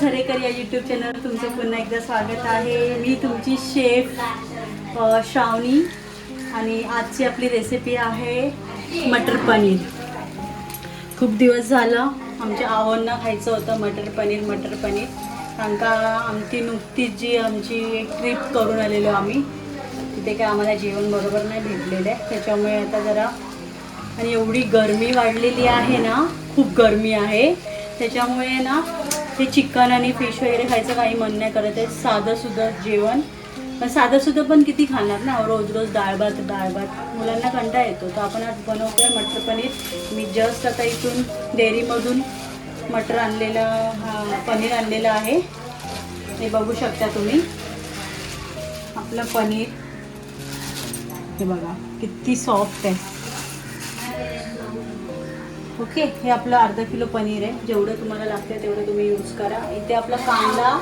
झरेकर या यूट्यूब चॅनलवर तुमचं पुन्हा एकदा स्वागत आहे. मी तुमची शेफ श्रावणी आणि आजची आपली रेसिपी आहे मटर पनीर. खूप दिवस झालं आमच्या आवडनं खायचं होतं मटर पनीर मटर पनीर. कारण का आमची नुकतीच जी आमची एक ट्रिप करून आलेलो आम्ही तिथे काय आम्हाला जेवण बरोबर नाही भेटलेलं आहे. त्याच्यामुळे आता जरा आणि एवढी गरमी वाढलेली आहे ना खूप गरमी आहे. त्याच्यामुळे ना हे चिकन आणि फिश वगैरे खायचं काही मन नाही करत आहे. साधंसुद्धा जेवण. पण साधंसुद्धा पण किती खाणार ना? रोज रोज डाळ भात डाळ भात. मुलांना कंटा येतो. तर आपण आज बनवतो आहे मटर पनीर. मी जस्ट आता इथून डेअरीमधून मटर आणलेलं हा, पनीर आणलेलं आहे. हे बघू शकता तुम्ही. आपलं पनीर. हे बघा किती सॉफ्ट आहे. ओके हे आपलं अर्धा किलो पनीर आहे. जेवढं तुम्हाला लागतं तेवढं तुम्ही यूज करा. इथे आपला कांदा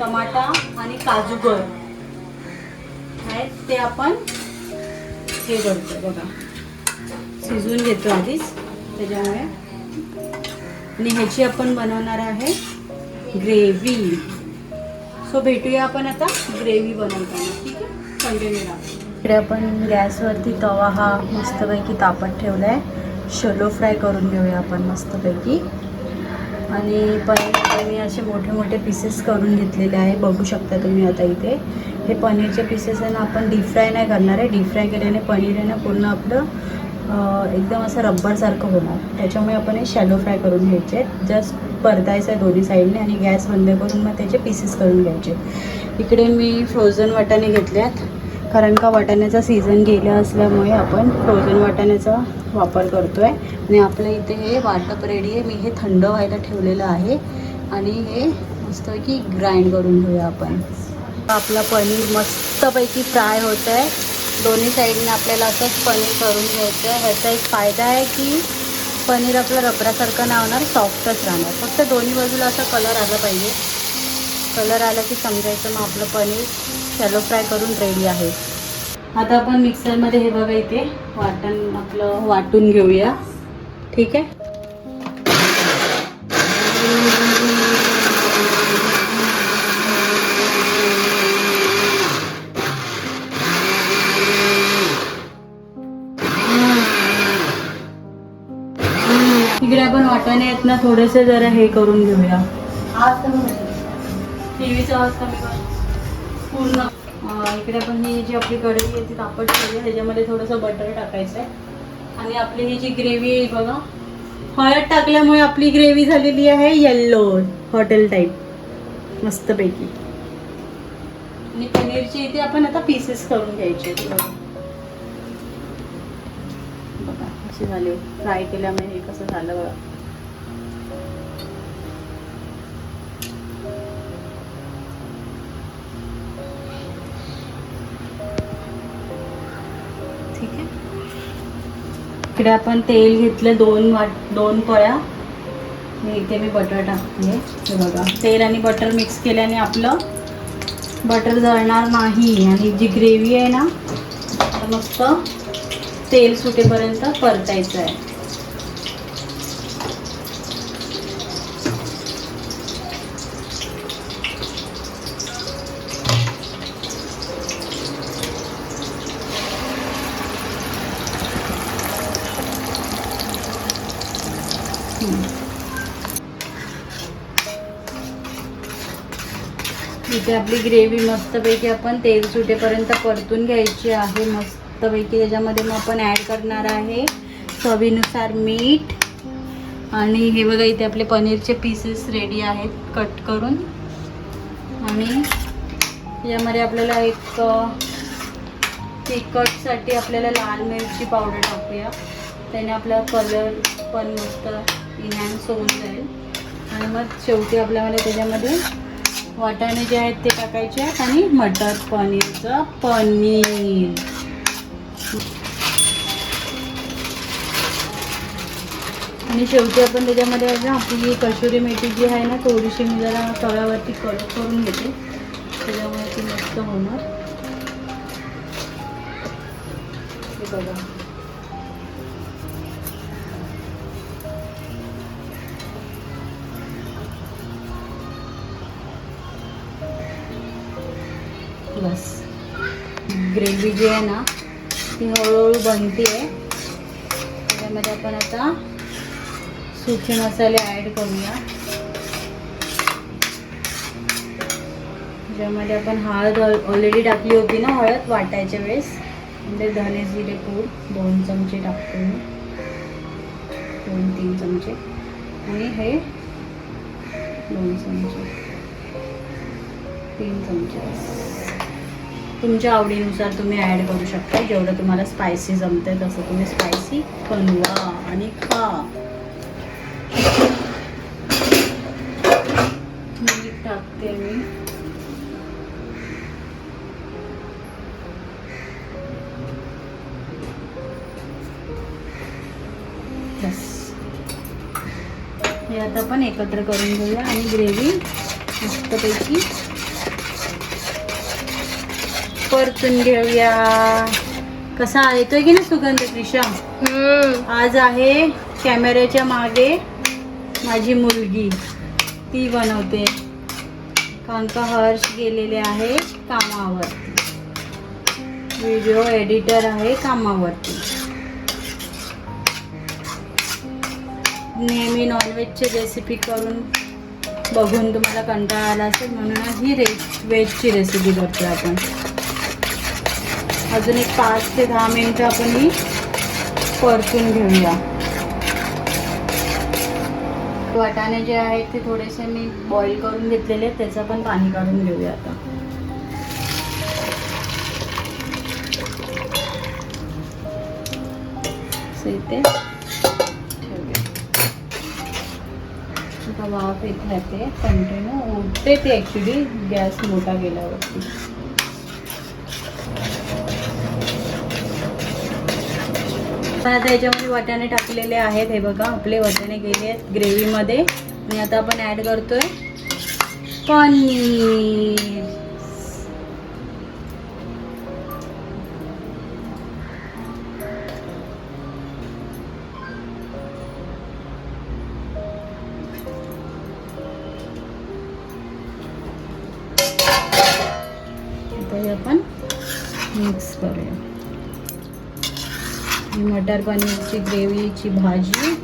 टमाटा आणि काजूगर आहेत. ते आपण हे करतो बघा. शिजवून घेतो आधीच. त्याच्यामुळे. आणि ह्याची आपण बनवणार आहे ग्रेव्ही. सो भेटूया आपण आता ग्रेव्ही बनवताना. ठीक आहे? कंटिन्यू इकडे आपण गॅसवरती तवा हा मस्तपैकी तापत ठेवला आहे शलो फ्राय करून घेऊया आपण मस्तपैकी. आणि पनीर मी असे मोठे मोठे पीसेस करून घेतलेले आहे. बघू शकता तुम्ही आता इथे. हे पनीरचे पीसेस आहे ना आपण डीप फ्राय नाही करणार आहे. डीप फ्राय केल्याने पनीर आहे ना पूर्ण आपलं एकदम असं रब्बरसारखं होणार. त्याच्यामुळे आपण हे शॅलो फ्राय करून घ्यायचे. जस्ट परतायचं आहे दोन्ही साईडने आणि गॅस बंद करून मग त्याचे पीसेस करून घ्यायचे. इकडे मी फ्रोझन वाटाणे घेतल्यात कारण का वाटाण्याचा सीझन गेला असल्यामुळे आपण फ्रोझन वाटाण्याचा वापर करतो आहे आणि आपल्या इथे हे वाटप रेडी आहे. मी हे थंड व्हायला ठेवलेलं आहे. आणि हे मस्तपैकी ग्राइंड करून घेऊया आपण. आपलं पनीर मस्तपैकी फ्राय होतं आहे दोन्ही साईडने आपल्याला असंच पनीर करून घ्यायचं आहे ह्याचा एक फायदा आहे की पनीर आपलं रबरासारखं नाही होणार सॉफ्टच राहणार. फक्त दोन्ही बाजूला असा कलर आला पाहिजे. कलर आला की समजायचं मग आपलं पनीर शॅलो फ्राय करून रेडी आहे. आता आपण मिक्सरमध्ये हे बघा इथे वाटण आपलं वाटून घेऊया. ठीक आहे? इकडे आपण वाटाणे आहेत ना थोडेसे जरा हे करून घेऊया. टीव्हीचा आवाज कमी पूर्ण. इकडे आपण ही जी आपली कढई आहे ती तापट ठेवली त्याच्यामध्ये थोडंसं बटर टाकायचं आहे आणि आपली ही जी ग्रेव्ही आहे बघा हळद टाकल्यामुळे आपली ग्रेव्ही झालेली आहे येल्लो हॉटेल टाईप मस्तपैकी. आणि पनीरची इथे आपण आता पीसेस करून घ्यायचे बघा. असे झाले. फ्राय केल्यामुळे हे कसं झालं बघा. इकडे आपण तेल घेतलं दोन वाट दोन पळ्या. इथे मी बटर टाकते. हे बघा तेल आणि बटर मिक्स केल्याने आपलं बटर जळणार नाही. आणि जी ग्रेव्ही आहे ना तर मस्त तेल सुटेपर्यंत परतायचं आहे. इथे आपली ग्रेव्ही मस्तपैकी आपण तेल सुटेपर्यंत परतून घ्यायची आहे. मस्तपैकी त्याच्यामध्ये मग आपण ॲड करणार आहे चवीनुसार मीठ. आणि हे बघा इथे आपले पनीरचे पीसेस रेडी आहेत कट करून. आणि यामध्ये आपल्याला एक तिखटसाठी आपल्याला लाल मिरची पावडर टाकूया. त्याने आपला कलर पण मस्त इन्हॅन्स होऊन जाईल. आणि मग शेवटी आपल्याला त्याच्यामध्ये वाटाणे जे आहेत ते टाकायचे आहेत आणि मटर पनीरचं पनीर. आणि शेवटी आपण त्याच्यामध्ये ना आपली कसुरी मेथी जी आहे ना थोडीशी मी जरा तव्यावरती कट करून घेते. त्याच्यामुळे ती मस्त होणार. बघा. ग्रेव्ही जी आहे ना ती हळूहळू बनते आहे त्याच्यामध्ये आपण आता सुखे मसाले ॲड करूया. ज्यामध्ये आपण हळद ऑलरेडी टाकली होती ना हळद वाटायच्या वेळेस. म्हणजे धने जिरे पूड दोन चमचे टाकतो मी. दोन तीन चमचे. आणि हे दोन चमचे. तीन चमचे. तुमच्या आवडीनुसार तुम्ही ॲड करू शकता. जेवढं तुम्हाला स्पायसी जमते तसं तुम्ही स्पायसी बनवा आणि खा. मीठ टाकते मी. हे आता आपण एकत्र करून घेऊया आणि ग्रेव्ही मस्तपैकी परतून घेऊया. कसा येतोय की ना सुगंध त्रिशा? आज आहे कॅमेऱ्याच्या मागे माझी मुलगी. ती बनवते. कारण का हर्ष गेलेले आहे कामावरती व्हिडिओ एडिटर आहे कामावरती. नेहमी नॉनव्हेजची रेसिपी करून बघून तुम्हाला कंटाळा आला असेल म्हणून ही रे व्हेजची रेसिपी करतो आपण. अजून एक पाच ते दहा मिनिटं आपण ही परतून घेऊया. वाटाणे जे आहेत ते थोडेसे मी बॉईल करून घेतलेले त्याचं पण पाणी काढून घेऊया आता. इथे ठेवूया आता वाफ येत राहते कंटिन्यू उठते ते ॲक्च्युली गॅस मोठा गेल्यावरती. आता याच्यामध्ये वाटाणे टाकलेले आहेत. हे बघा आपले वाटाणे गेले आहेत ग्रेव्हीमध्ये. आणि आता आपण ॲड करतोय पनीर. आपण मिक्स करूया. मटर पनीरची ग्रेव्हीची भाजी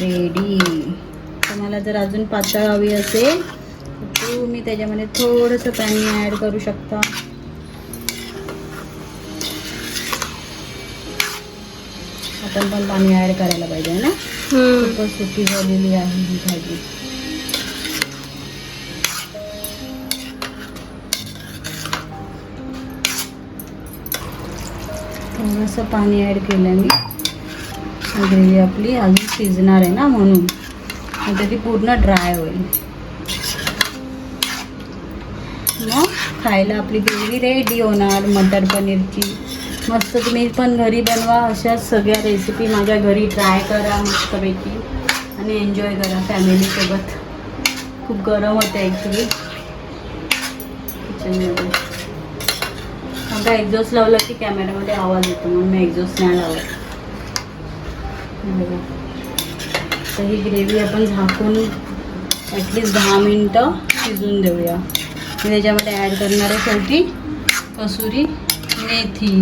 रेडी तुम्हाला जर अजून पातळ हवी असेल तर तुम्ही त्याच्यामध्ये थोडंसं पाणी ॲड करू शकता. आपण पण पाणी ॲड करायला पाहिजे ना? खूपच सुकी झालेली आहे ही भाजी. थोडंसं पाणी ॲड केलं मी. ग्रेव्ही आपली अजून शिजणार आहे ना म्हणून. आता ती पूर्ण ड्राय होईल. मग खायला आपली ग्रेव्ही रेडी होणार. मटर पनीरची. मस्त तुम्ही पण घरी बनवा. अशा सगळ्या रेसिपी माझ्या घरी ट्राय करा मस्तपैकी. आणि एन्जॉय करा फॅमिलीसोबत खूप गरम होते ॲक्च्युली किचनमध्ये एकदा एक्झॉस्ट लावला की कॅमेऱ्यामध्ये आवाज येतो म्हणून मी एक्झॉस्ट नाही लावत. तर ही ग्रेव्ही आपण झाकून ॲटलिस्ट दहा मिनटं शिजून देऊया. मी त्याच्यामध्ये ॲड करणार आहे शेवटी कसुरी मेथी.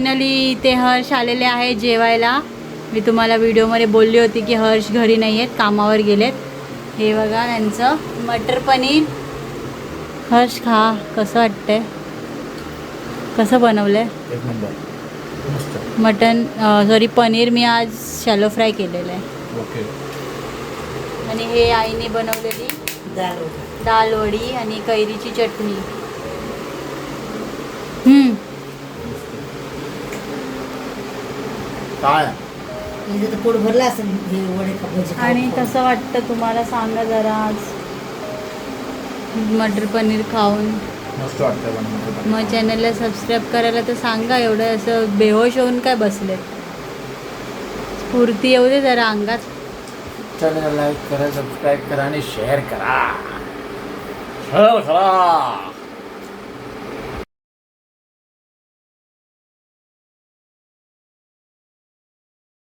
फायनली इथे हर्ष आलेले आहे जेवायला. मी तुम्हाला व्हिडिओमध्ये बोलली होती की हर्ष घरी नाही आहेत कामावर गेलेत. हे बघा त्यांचं मटर पनीर. हर्ष खा कसं वाटतंय? कसं नंबर. मस्त. मटन सॉरी पनीर मी आज शॅलो फ्राय केलेलं आहे. ओके. आणि हे आईने बनवलेली दाल वडी. आणि कैरीची चटणी. काय? म्हणजे तर पोट भरलं असेल हे वडे खा- भजी खाऊन. आणि कसं वाटतं तुम्हाला? सांगा जरा आज. मटर पनीर खाऊन. मस्त वाटतं पण मस्त. मग चॅनलला सबस्क्राईब करायला तर सांगा एवढं असं बेहोश होऊन काय बसलेत स्फूर्ती येऊ दे जरा अंगात. चॅनलला लाईक करा सबस्क्राईब करा आणि शेअर करा. शेअर करा